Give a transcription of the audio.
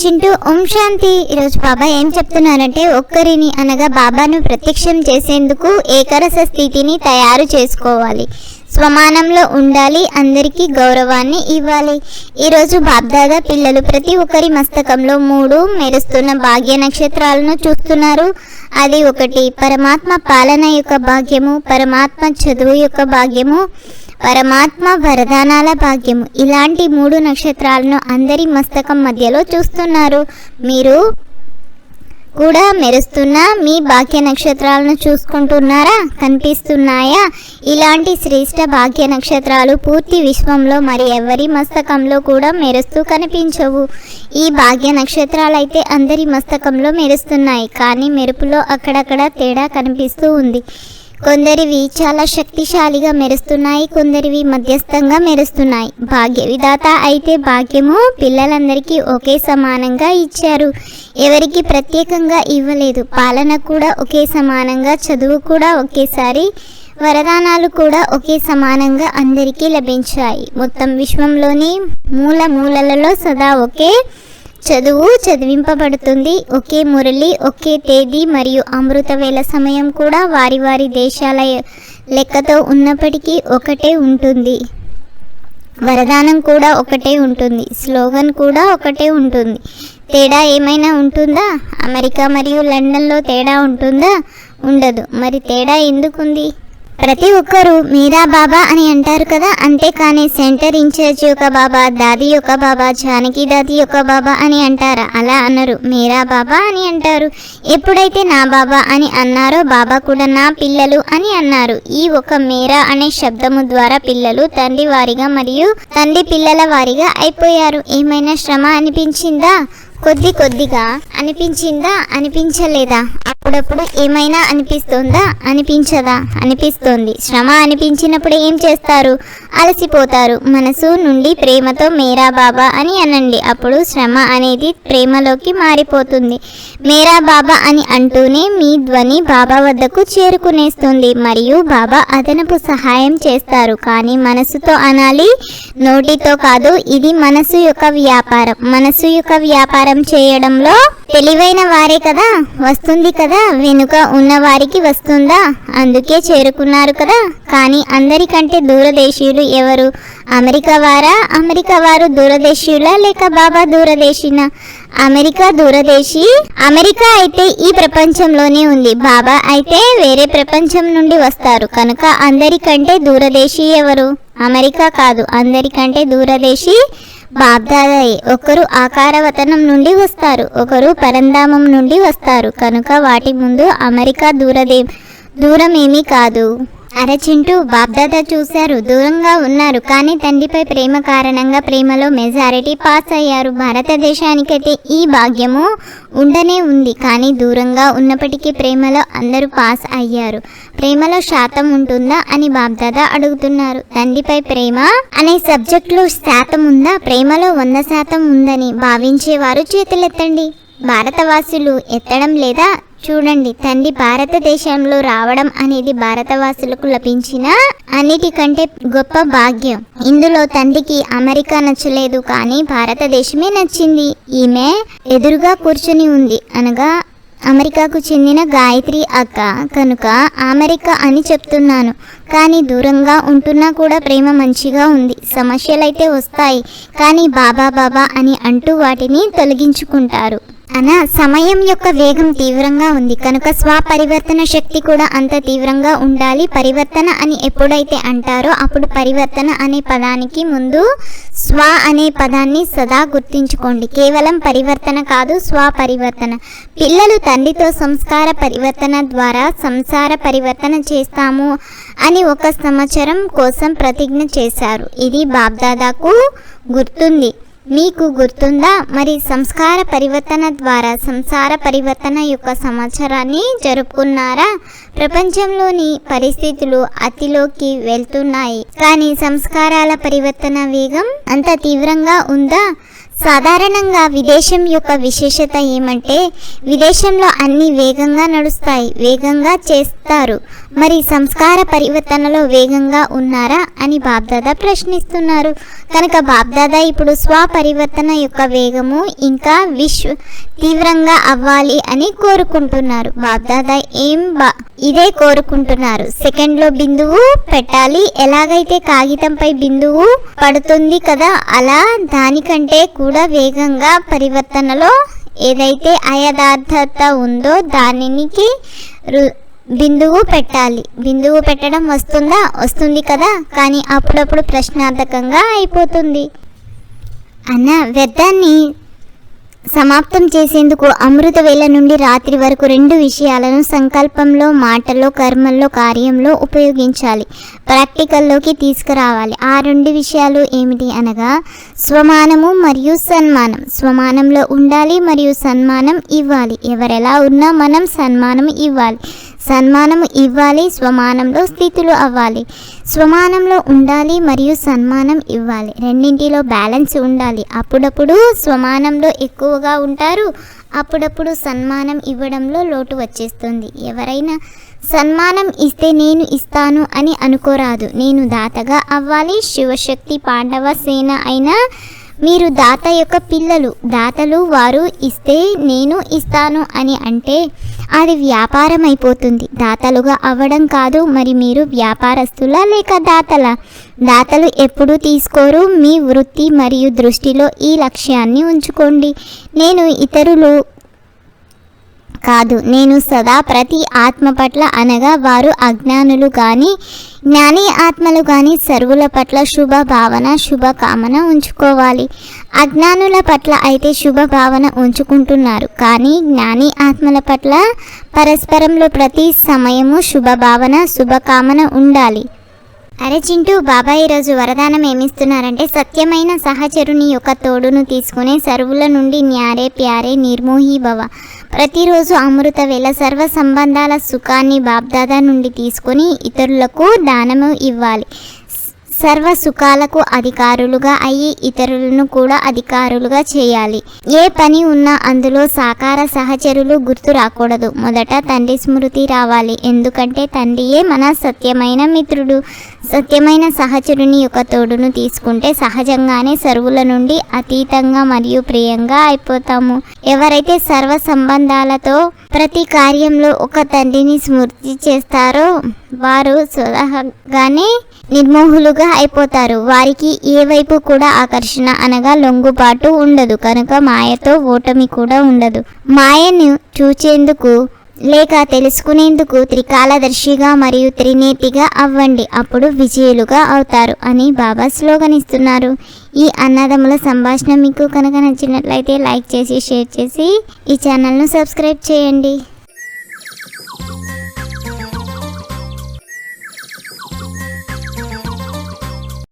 చింటూ ఓం శాంతి ఈరోజు బాబా ఏం చెప్తున్నారంటే ఒక్కరిని అనగా బాబాను ప్రత్యక్షం చేసేందుకు ఏకరస స్థితిని తయారు చేసుకోవాలి. స్వమానంలో ఉండాలి అందరికీ గౌరవాన్ని ఇవ్వాలి. ఈరోజు బాబ్దాదా పిల్లలు ప్రతి ఒక్కరి మస్తకంలో మూడు మెరుస్తున్న భాగ్య నక్షత్రాలను చూస్తున్నారు. అది ఒకటి పరమాత్మ పాలన యొక్క భాగ్యము పరమాత్మ చదువు యొక్క భాగ్యము. పరమాత్మ వరదానాల భాగ్యము. ఇలాంటి మూడు నక్షత్రాలను అందరి మస్తకం మధ్యలో చూస్తున్నారు. మీరు కూడా మెరుస్తున్న మీ భాగ్య నక్షత్రాలను చూసుకుంటున్నారా? కనిపిస్తున్నాయా? ఇలాంటి శ్రేష్ట భాగ్య నక్షత్రాలు పూర్తి విశ్వంలో మరి ఎవరి మస్తకంలో కూడా మెరుస్తూ కనిపించవు. ఈ భాగ్య నక్షత్రాలు అయితే అందరి మస్తకంలో మెరుస్తున్నాయి. కానీ మెరుపులో అక్కడక్కడ తేడా కనిపిస్తూ ఉంది. కొందరివి చాలా శక్తిశాలిగా మెరుస్తున్నాయి కొందరివి మధ్యస్థంగా మెరుస్తున్నాయి. భాగ్య విధాత అయితే భాగ్యము పిల్లలందరికీ ఒకే సమానంగా ఇచ్చారు. ఎవరికి ప్రత్యేకంగా ఇవ్వలేదు. పాలన కూడా ఒకే సమానంగా చదువు కూడా ఒకేసారి వరదానాలు కూడా ఒకే సమానంగా అందరికీ లభించాయి. మొత్తం విశ్వంలోని మూల మూలలలో సదా ఒకే చదువు చదివింపబడుతుంది. ఒకే మురళి ఒకే తేదీ మరియు అమృత వేళ సమయం కూడా వారి వారి దేశాల లెక్కతో ఉన్నప్పటికీ ఒకటే ఉంటుంది. వరదానం కూడా ఒకటే ఉంటుంది. స్లోగన్ కూడా ఒకటే ఉంటుంది. తేడా ఏమైనా ఉంటుందా? అమెరికా మరియు లండన్లో తేడా ఉంటుందా? ఉండదు. మరి తేడా ఎందుకుంది? ప్రతి ఒక్కరూ మీరా బాబా అని అంటారు కదా అంతేకాని సెంటర్ ఇన్ఛార్జ్ యొక్క బాబా దాది యొక్క బాబా జానకి దాది యొక్క బాబా అని అంటారా? అలా అనరు. మీరా బాబా అని అంటారు. ఎప్పుడైతే నా బాబా అని అన్నారో బాబా కూడా నా పిల్లలు అని అన్నారు. ఈ ఒక మీరా అనే శబ్దము ద్వారా పిల్లలు తండ్రి వారిగా మరియు తండ్రి పిల్లల వారిగా అయిపోయారు. ఏమైనా శ్రమ అనిపించిందా? కొద్ది కొద్దిగా అనిపించిందా? అనిపించలేదా? అప్పుడప్పుడు ఏమైనా అనిపిస్తుందా? అనిపించదా? అనిపిస్తుంది. శ్రమ అనిపించినప్పుడు ఏం చేస్తారు? అలసిపోతారు. మనసు నుండి ప్రేమతో మేరా బాబా అని అనండి. అప్పుడు శ్రమ అనేది ప్రేమలోకి మారిపోతుంది. మేరా బాబా అని అంటూనే మీ ధ్వని బాబా వద్దకు చేరుకునేస్తుంది. మరియు బాబా అదనపు సహాయం చేస్తారు. కానీ మనసుతో అనాలి నోటితో కాదు ఇది మనసు యొక్క వ్యాపారం. మనసు యొక్క వ్యాపారం చేయడంలో తెలివైన వారే కదా వస్తుంది కదా వెనుక ఉన్న వారికి వస్తుందా? అందుకే చేరుకున్నారు కదా. కానీ అందరికంటే దూరదేశీయులు ఎవరు? అమెరికా వారా? అమెరికా వారు దూరదేశీయులా? లేక బాబా దూరదేశీన? అమెరికా దూరదేశీ? అమెరికా అయితే ఈ ప్రపంచంలోనే ఉంది. బాబా అయితే వేరే ప్రపంచం నుండి వస్తారు. కనుక అందరికంటే దూరదేశీ ఎవరు? అమెరికా కాదు. అందరికంటే దూరదేశీ బాబ్దాదయ్య ఒకరు ఆకారవతనం నుండి వస్తారు ఒకరు పరంధామం నుండి వస్తారు. కనుక వాటి ముందు అమెరికా దూరదే దూరం ఏమీ అరే చింటూ బాబ్దాదా చూశారు. దూరంగా ఉన్నారు. కానీ తండ్రిపై ప్రేమ కారణంగా ప్రేమలో మెజారిటీ పాస్ అయ్యారు. భారతదేశానికైతే ఈ భాగ్యము ఉండనే ఉంది. కానీ దూరంగా ఉన్నప్పటికీ ప్రేమలో అందరూ పాస్ అయ్యారు. ప్రేమలో శాతం ఉంటుందా అని బాబ్దాదా అడుగుతున్నారు. తండ్రిపై ప్రేమ అనే సబ్జెక్టులో శాతం ఉందా? ప్రేమలో వంద శాతం ఉందని భావించేవారు చేతులెత్తండి. భారతవాసులు ఎత్తడం లేదా చూడండి తండ్రి భారతదేశంలో రావడం అనేది భారతవాసులకు లభించిన అన్నిటికంటే గొప్ప భాగ్యం. ఇందులో తండ్రికి అమెరికా నచ్చలేదు కానీ భారతదేశమే నచ్చింది. ఈమె ఎదురుగా కూర్చొని ఉంది. అనగా అమెరికాకు చెందిన గాయత్రి అక్క. కనుక అమెరికా అని చెప్తున్నాను. కానీ దూరంగా ఉంటున్నా కూడా ప్రేమ మంచిగా ఉంది. సమస్యలైతే వస్తాయి. కానీ బాబా బాబా అని అంటూ వాటిని తొలగించుకుంటారు. అన సమయం యొక్క వేగం తీవ్రంగా ఉంది. కనుక స్వపరివర్తన శక్తి కూడా అంత తీవ్రంగా ఉండాలి. పరివర్తన అని ఎప్పుడైతే అంటారో అప్పుడు పరివర్తన అనే పదానికి ముందు స్వ అనే పదాన్ని సదా గుర్తించుకోండి. కేవలం పరివర్తన కాదు స్వపరివర్తన. పిల్లలు తండ్రితో సంస్కార పరివర్తన ద్వారా సంసార పరివర్తన చేస్తాము అని ఒక సంవత్సరం కోసం ప్రతిజ్ఞ చేశారు. ఇది బాబ్దాదాకు గుర్తుంది. మీకు గుర్తుందా? మరి సంస్కార పరివర్తన ద్వారా సంసార పరివర్తన యొక్క సంవత్సరాన్ని జరుపుకున్నారా? ప్రపంచంలోని పరిస్థితులు అతిలోకి వెళ్తున్నాయి. కానీ సంస్కారాల పరివర్తన వేగం అంత తీవ్రంగా ఉందా? సాధారణంగా విదేశం యొక్క విశేషత ఏమంటే విదేశంలో అన్ని వేగంగా నడుస్తాయి వేగంగా చేస్తారు. మరి సంస్కార పరివర్తనలో వేగంగా ఉన్నారా అని బాబ్దాదా ప్రశ్నిస్తున్నారు. కనుక బాబ్దాదా ఇప్పుడు స్వపరివర్తన యొక్క వేగము ఇంకా విశ్వ తీవ్రంగా అవ్వాలి అని కోరుకుంటున్నారు. బాబ్దాదా ఏం బా ఇదే కోరుకుంటున్నారు. సెకండ్లో బిందువు పెట్టాలి. ఎలాగైతే కాగితంపై బిందువు పడుతుంది కదా అలా దానికంటే కూడా వేగంగా పరివర్తనలో ఏదైతే అయథార్థత ఉందో దానికి రు- బిందువు పెట్టాలి. బిందువు పెట్టడం వస్తుందా? వస్తుంది కదా? కానీ అప్పుడప్పుడు ప్రశ్నార్థకంగా అయిపోతుంది. అన్న వ్యర్థాన్ని సమాప్తం చేసేందుకు అమృత వేళ నుండి రాత్రి వరకు రెండు విషయాలను సంకల్పంలో మాటలో కర్మల్లో కార్యంలో ఉపయోగించాలి. ప్రాక్టికల్లోకి తీసుకురావాలి. ఆ రెండు విషయాలు ఏమిటి అనగా స్వమానము మరియు సన్మానం. స్వమానంలో ఉండాలి మరియు సన్మానం ఇవ్వాలి. ఎవరెలా ఉన్నా మనం సన్మానం ఇవ్వాలి. సన్మానం ఇవ్వాలి స్వమానంలో స్థితులు అవ్వాలి. స్వమానంలో ఉండాలి మరియు సన్మానం ఇవ్వాలి. రెండింటిలో బ్యాలెన్స్ ఉండాలి. అప్పుడప్పుడు స్వమానంలో ఎక్కువగా ఉంటారు అప్పుడప్పుడు సన్మానం ఇవ్వడంలో లోటు వచ్చేస్తుంది. ఎవరైనా సన్మానం ఇస్తే నేను ఇస్తాను అని అనుకోరాదు. నేను దాతగా అవ్వాలి శివశక్తి పాండవ సేన అయినా మీరు దాత యొక్క పిల్లలు దాతలు వారు ఇస్తే నేను ఇస్తాను అని అంటే అది వ్యాపారం అయిపోతుంది దాతలుగా అవ్వడం కాదు మరి మీరు వ్యాపారస్తులా లేక దాతల? దాతలు ఎప్పుడు తీసుకోరు మీ వృత్తి మరియు దృష్టిలో ఈ లక్ష్యాన్ని ఉంచుకోండి. నేను ఇతరులు కాదు. నేను సదా ప్రతి ఆత్మ పట్ల అనగా వారు అజ్ఞానులు కానీ జ్ఞాని ఆత్మలు కానీ సర్వుల పట్ల శుభ భావన శుభకామన ఉంచుకోవాలి. అజ్ఞానుల పట్ల అయితే శుభ భావన ఉంచుకుంటున్నారు. కానీ జ్ఞాని ఆత్మల పట్ల పరస్పరంలో ప్రతి సమయము శుభ భావన శుభకామన ఉండాలి. అరే చింటూ బాబా ఈరోజు వరదానం ఏమిస్తున్నారంటే సత్యమైన సహచరుని యొక్క తోడును తీసుకునే సరువుల నుండి న్యారే ప్యారే నిర్మోహి భవ. ప్రతిరోజు అమృత వేళ సర్వ సంబంధాల సుఖాన్ని బాబ్దాదా నుండి తీసుకొని ఇతరులకు దానము ఇవ్వాలి. సర్వ సుఖాలకు అధికారులుగా అయ్యి ఇతరులను కూడా అధికారులుగా చేయాలి. ఏ పని ఉన్నా అందులో సాకార సహచరులు గుర్తు రాకూడదు. మొదట తండ్రి స్మృతి రావాలి. ఎందుకంటే తండ్రియే మన సత్యమైన మిత్రుడు. సత్యమైన సహచరుని యొక్క తోడును తీసుకుంటే సహజంగానే సరువుల నుండి అతీతంగా మరియు ప్రియంగా అయిపోతాము. ఎవరైతే సర్వ సంబంధాలతో ప్రతి కార్యంలో ఒక తండ్రిని స్మృతి చేస్తారో వారు స్వతహాగానే నిర్మోహులుగా అయిపోతారు. వారికి ఏ వైపు కూడా ఆకర్షణ అనగా లొంగుబాటు ఉండదు. కనుక మాయతో ఓటమి కూడా ఉండదు. మాయను చూచేందుకు లేక తెలుసుకునేందుకు త్రికాలదర్శిగా మరియు త్రినేతిగా అవ్వండి. అప్పుడు విజయులుగా అవుతారు అని బాబా స్లోగన్ ఇస్తున్నారు ఈ అన్నదమ్ముల సంభాషణ మీకు కనుక నచ్చినట్లయితే లైక్ చేసి షేర్ చేసి ఈ ఛానల్ను సబ్స్క్రైబ్ చేయండి.